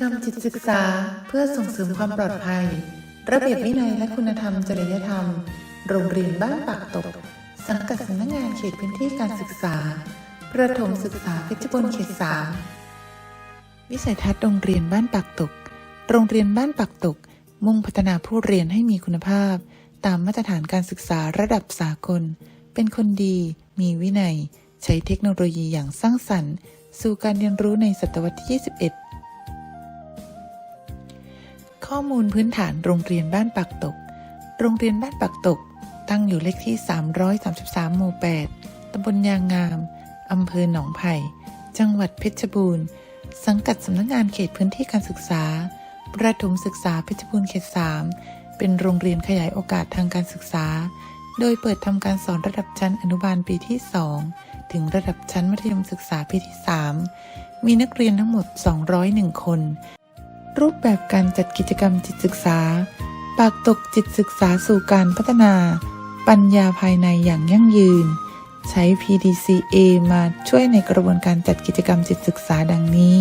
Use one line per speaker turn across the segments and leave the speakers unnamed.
กรรมจิตศึกษา เพื่อส่งเสริมความปลอดภัย ระเบียบวินัยและคุณธรรมจริยธรรม โรงเรียนบ้านปากตก สังกัดสำนักงานเขตพื้นที่การศึกษา ประถมศึกษาเพชรบูรณ์เขตสามวิสัยทัศน์โรงเรียนบ้านปากตก โรงเรียนบ้านปากตก มุ่งพัฒนาผู้เรียนให้มีคุณภาพ ตามมาตรฐานการศึกษาระดับสากล เป็นคนดี มีวินัย ใช้เทคโนโลยีอย่างสร้างสรรค์ สู่การเรียนรู้ในศตวรรษที่ 21 ข้อมูลพื้นฐานโรงเรียนบ้านปักตก โรงเรียนบ้านปักตก ตั้งอยู่เลขที่ 333 หมู่ 8 ตำบลยางงาม อำเภอหนองไผ่ จังหวัดเพชรบูรณ์ สังกัดสำนักงานเขตพื้นที่การศึกษา ประถมศึกษาเพชรบูรณ์เขต 3 เป็นโรงเรียนขยายโอกาสทางการศึกษา โดยเปิดทำการสอนระดับชั้นอนุบาลปีที่ 2 ถึงระดับชั้นมัธยมศึกษาปีที่ 3 มีนักเรียนทั้งหมด 201 คน รูปแบบการจัดกิจกรรมจิตศึกษา ปากตกจิตศึกษาสู่การพัฒนา ปัญญาภายในอย่างยั่งยืน ใช้ PDCA มาช่วยในกระบวนการจัดกิจกรรมจิตศึกษาดังนี้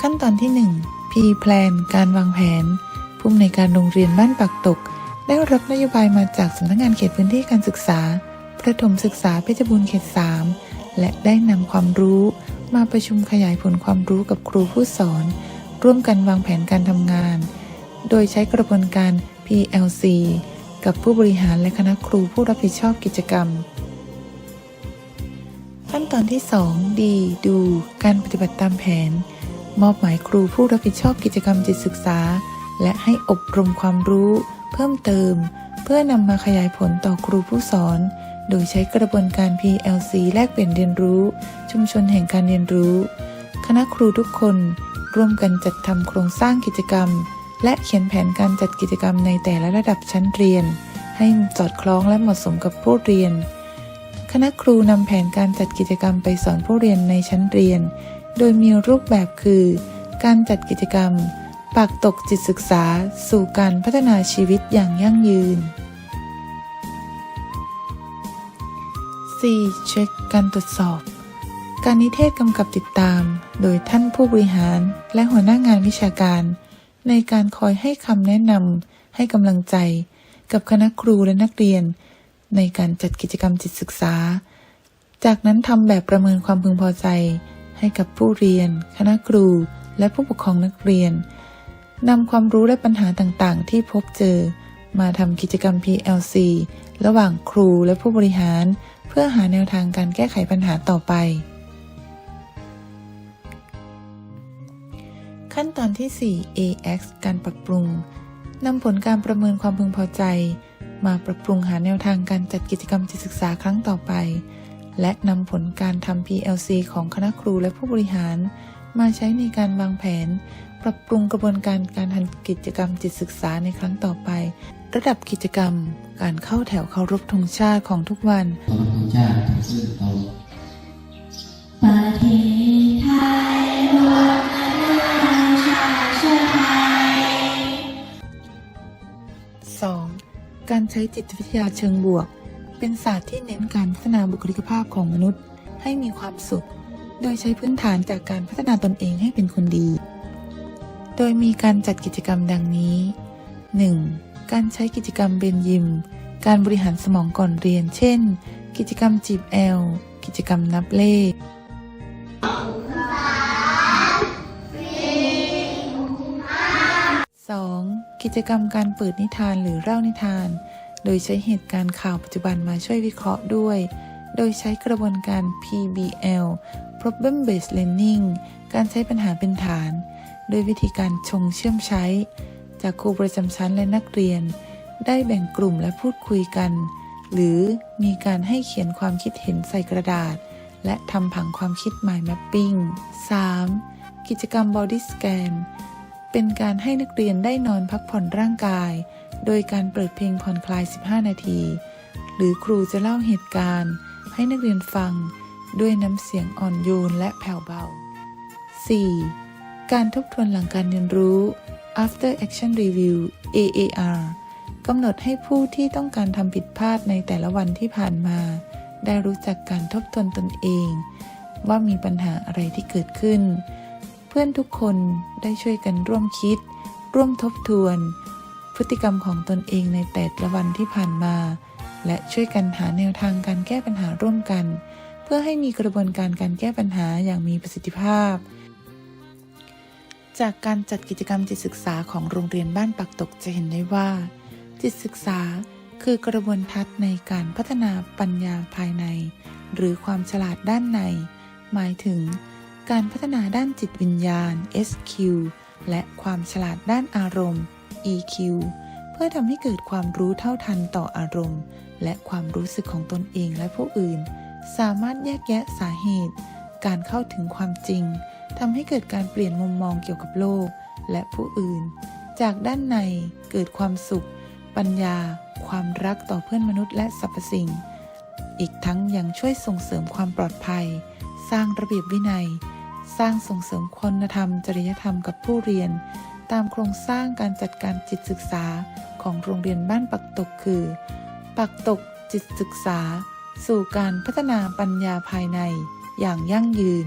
ขั้นตอนที่ 1 P Plan การวางแผน ผู้อำนวยการโรงเรียนบ้านปากตก ได้รับนโยบายมาจากสำนักงานเขตพื้นที่การศึกษา ประถมศึกษาเพชรบูรณ์เขต 3 และได้นำความรู้มาประชุมขยายผลความรู้กับครูผู้สอน ร่วมกันวางแผนการทำงาน โดยใช้กระบวนการ PLC กับผู้บริหารและคณะครูผู้รับผิดชอบกิจกรรม ขั้นตอนที่ 2 D ดู การปฏิบัติตามแผน มอบหมายครูผู้รับผิดชอบกิจกรรมจิตศึกษา และให้อบรมความรู้ เพิ่มเติม เพื่อนำมาขยายผลต่อครูผู้สอน โดยใช้กระบวนการ PLC แลกเปลี่ยนเรียนรู้ ชุมชนแห่งการเรียนรู้ คณะครูทุกคน ร่วมกันจัดทำโครงสร้างกิจกรรม และเขียนแผนการจัดกิจกรรมในแต่ละระดับชั้นเรียน ให้สอดคล้องและเหมาะสมกับผู้เรียน คณะครูนำแผนการจัดกิจกรรมไปสอนผู้เรียนในชั้นเรียน โดยมีรูปแบบคือ การจัดกิจกรรมปากตกจิตศึกษาสู่การพัฒนาชีวิตอย่างยั่งยืน 4. เช็คการตรวจสอบ การนิเทศกำกับติดตาม โดยท่านผู้บริหารและหัวหน้างานวิชาการ ในการคอยให้คำแนะนำให้กำลังใจ กับคณะครูและนักเรียน ในการจัดกิจกรรมจิตศึกษา จากนั้นทำแบบประเมินความพึงพอใจ ให้กับผู้เรียน คณะครู และผู้ปกครองนักเรียนนำความรู้และปัญหาต่างๆ ที่พบเจอ มาทำกิจกรรม PLC ระหว่างครูและผู้บริหาร เพื่อหาแนวทางการแก้ไขปัญหาต่อไป ขั้นตอนที่ 4 AX การปรับปรุงนำผลการประเมินความพึงพอใจ มาปรับปรุงหาแนวทางการจัดกิจกรรมจิตศึกษาครั้งต่อไป และนำผลการทำ PLC ของคณะครูและผู้บริหาร มาใช้ในการวางแผน ปรับปรุงกระบวนการการทำกิจกรรมจิตศึกษาในครั้งต่อไป ระดับกิจกรรม การเข้าแถวเคารพธงชาติของทุกวัน
ขอบคุณชาติซึ่งเรา
ใช้จิตวิทยาเชิงบวก เป็นศาสตร์ที่เน้นการพัฒนาบุคลิกภาพของมนุษย์ ให้มีความสุข โดยใช้พื้นฐานจากการพัฒนาตนเองให้เป็นคนดี โดยมีการจัดกิจกรรมดังนี้ 1. การใช้กิจกรรมเบนยิม การบริหารสมองก่อนเรียน เช่น กิจกรรมจีบแอล กิจกรรมนับเลข 2. กิจกรรมการเปิดนิทานหรือเล่านิทาน โดยใช้เหตุการณ์ข่าวปัจจุบันมาช่วยวิเคราะห์ด้วย โดยใช้กระบวนการ PBL Problem Based Learning การใช้ปัญหาเป็นฐาน โดยวิธีการชงเชื่อมใช้ จากครูประจำชั้นและนักเรียน ได้แบ่งกลุ่มและพูดคุยกัน หรือมีการให้เขียนความคิดเห็นใส่กระดาษ และทำผังความคิด Mind Mapping 3. กิจกรรม Body Scan เป็นการให้นักเรียนได้นอนพักผ่อนร่างกาย โดยการเปิดเพลงผ่อนคลาย 15 นาที หรือครูจะเล่าเหตุการณ์ ให้นักเรียนฟังด้วยน้ำเสียงอ่อนโยนและแผ่วเบา 4. การทบทวนหลังการเรียนรู้ after action review AAR กำหนดให้ผู้ที่ต้องการทำผิดพลาดในแต่ละวันที่ผ่านมา ได้รู้จักการทบทวนตนเอง ว่ามีปัญหาอะไรที่เกิดขึ้น เพื่อนทุกคนได้ช่วยกันร่วมคิด ร่วมทบทวน พฤติกรรมของตนเองในแต่ละวันที่ผ่านมา และช่วยกันหาแนวทางการแก้ปัญหาร่วมกัน เพื่อให้มีกระบวนการการแก้ปัญหาอย่างมีประสิทธิภาพ จากการจัดกิจกรรมจิตศึกษาของโรงเรียนบ้านปักตกจะเห็นได้ว่า จิตศึกษาคือกระบวนทัศน์ในการพัฒนาปัญญาภายใน หรือความฉลาดด้านใน หมายถึง การพัฒนาด้านจิตวิญญาณ SQ และความฉลาดด้านอารมณ์ EQ เพื่อทำให้เกิดความรู้เท่าทันต่ออารมณ์ และความรู้สึกของตนเองและผู้อื่น สามารถแยกแยะสาเหตุ การเข้าถึงความจริงทำให้เกิดการเปลี่ยนมุมมองเกี่ยวกับโลก และผู้อื่น จากด้านในเกิดความสุข ปัญญา ความรักต่อเพื่อนมนุษย์และสรรพสิ่ง อีกทั้งยังช่วยส่งเสริมความปลอดภัย สร้างระเบียบวินัย สร้างส่งเสริมคุณธรรม จริยธรรมกับผู้เรียน ตามโครงสร้างการจัดการจิตศึกษาของโรงเรียนบ้านปักตกคือ ปักตกจิตศึกษา สู่การพัฒนาปัญญาภายในอย่างยั่งยืน